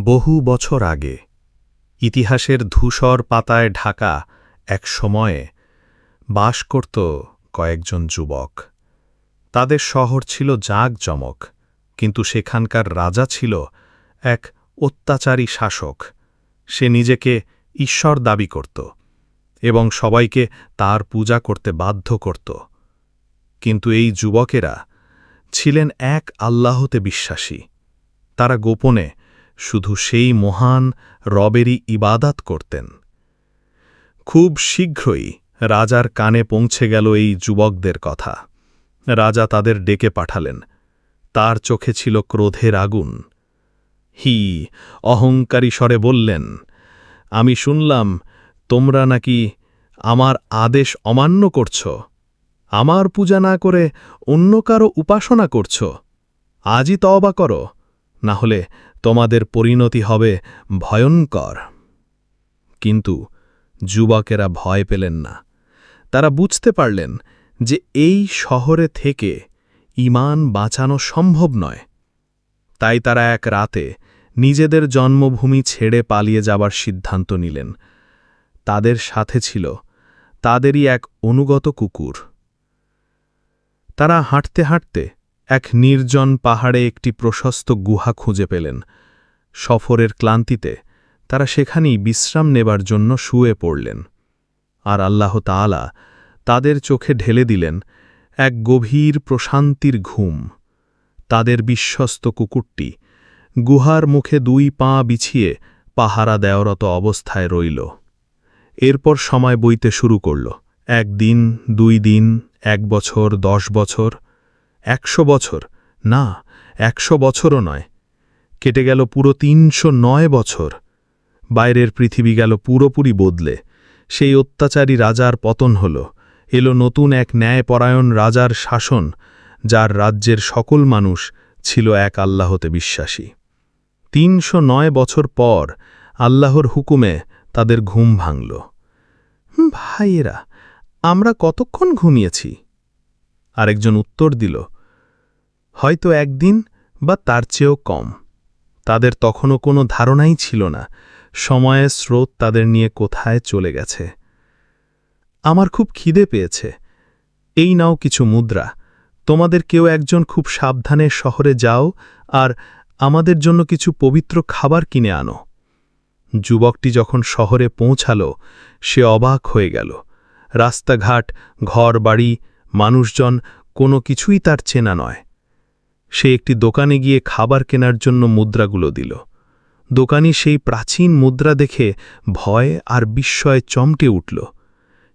বহু বছর আগে, ইতিহাসের ধূসর পাতায় ঢাকা এক সময়ে বাস করত কয়েকজন যুবক। তাদের শহর ছিল জাঁকজমক, কিন্তু সেখানকার রাজা ছিল এক অত্যাচারী শাসক। সে নিজেকে ঈশ্বর দাবি করত এবং সবাইকে তার পূজা করতে বাধ্য করত। কিন্তু এই যুবকেরা ছিলেন এক আল্লাহতে বিশ্বাসী। তারা গোপনে শুধু সেই মহান রবেরই ইবাদাত করতেন। খুব শীঘ্রই রাজার কানে পৌঁছে গেল এই যুবকদের কথা। রাজা তাদের ডেকে পাঠালেন। তার চোখে ছিল ক্রোধের আগুন। হি, অহংকারী স্বরে বললেন, আমি শুনলাম তোমরা নাকি আমার আদেশ অমান্য করছ। আমার পূজা না করে অন্য কারও উপাসনা করছ। আজই তওবা করো। না হলে তোমাদের পরিণতি হবে ভয়ঙ্কর। কিন্তু যুবকেরা ভয় পেলেন না। তারা বুঝতে পারলেন যে এই শহরে থেকে ইমান বাঁচানো সম্ভব নয়। তাই তারা এক রাতে নিজেদের জন্মভূমি ছেড়ে পালিয়ে যাবার সিদ্ধান্ত নিলেন। তাদের সাথে ছিল তাদেরই এক অনুগত কুকুর। তারা হাঁটতে হাঁটতে এক নির্জন পাহাড়ে একটি প্রশস্ত গুহা খুঁজে পেলেন। সফরের ক্লান্তিতে তারা সেখানেই বিশ্রাম নেবার জন্য শুয়ে পড়লেন। আর আল্লাহ তাআলা তাদের চোখে ঢেলে দিলেন এক গভীর প্রশান্তির ঘুম। তাদের বিশ্বস্ত কুকুরটি গুহার মুখে দুই পা বিছিয়ে পাহারা দেওরত অবস্থায় রইল। এরপর সময় বইতে শুরু করল। একদিন, দুই দিন, এক বছর, দশ বছর একশো বছর। না, একশো বছরও নয়। কেটে গেল পুরো তিনশো নয় বছর। বাইরের পৃথিবী গেল পুরোপুরি বদলে। সেই অত্যাচারী রাজার পতন হল। এলো নতুন এক ন্যায়পরায়ণ রাজার শাসন, যার রাজ্যের সকল মানুষ ছিল এক আল্লাহতে বিশ্বাসী। তিনশো নয় বছর পর আল্লাহর হুকুমে তাদের ঘুম ভাঙল। ভাইয়েরা, আমরা কতক্ষণ ঘুমিয়েছি? আরেকজন উত্তর দিল হয়তো একদিন বা তার চেয়েও কম। তাদের তখনও কোনো ধারণাই ছিল না, সময়ের স্রোত তাদের নিয়ে কোথায় চলে গেছে। আমার খুব খিদে পেয়েছে। এই নাও কিছু মুদ্রা। তোমাদের কেউ একজন খুব সাবধানে শহরে যাও আর আমাদের জন্য কিছু পবিত্র খাবার কিনে আনো। যুবকটি যখন শহরে পৌঁছাল, সে অবাক হয়ে গেল। রাস্তাঘাট ঘর বাড়ি মানুষজন কোনো কিছুই তার চেনা নয়। সে একটি দোকানে গিয়ে খাবার কেনার জন্য মুদ্রাগুলো দিল। দোকানি সেই প্রাচীন মুদ্রা দেখে ভয় আর বিস্ময়ে চমটে উঠল।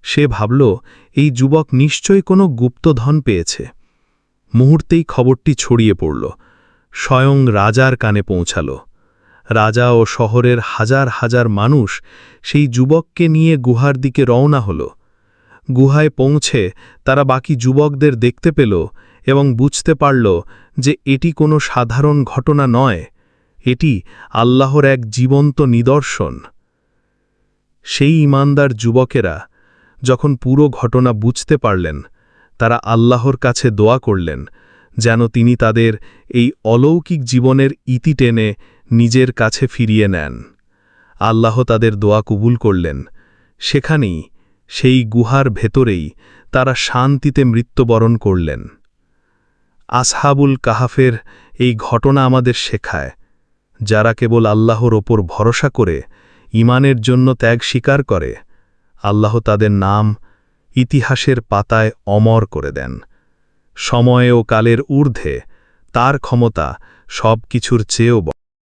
সে ভাবল, এই যুবক নিশ্চয় কোনো গুপ্তধন পেয়েছে। মুহূর্তেই খবরটি ছড়িয়ে পড়ল। স্বয়ং রাজার কানে পৌঁছাল। রাজা ও শহরের হাজার হাজার মানুষ সেই যুবককে নিয়ে গুহার দিকে রওনা হল। গুহায় পৌঁছে তারা বাকি যুবকদের দেখতে পেল এবং বুঝতে পারল যে এটি কোনো সাধারণ ঘটনা নয়, এটি আল্লাহর এক জীবন্ত নিদর্শন। সেই ইমানদার যুবকেরা যখন পুরো ঘটনা বুঝতে পারলেন, তারা আল্লাহর কাছে দোয়া করলেন, যেন তিনি তাদের এই অলৌকিক জীবনের ইতি টেনে নিজের কাছে ফিরিয়ে নেন। আল্লাহ তাদের দোয়া কবুল করলেন। সেখানেই সেই গুহার ভেতরেই তারা শান্তিতে মৃত্যুবরণ করলেন। আসহাবুল কাহাফের এই ঘটনা আমাদের শেখায়, যারা কেবল আল্লাহর ওপর ভরসা করে ইমানের জন্য ত্যাগ স্বীকার করে, আল্লাহ তাদের নাম ইতিহাসের পাতায় অমর করে দেন। সময় ও কালের ঊর্ধ্বে তার ক্ষমতা সব কিছুর চেয়েও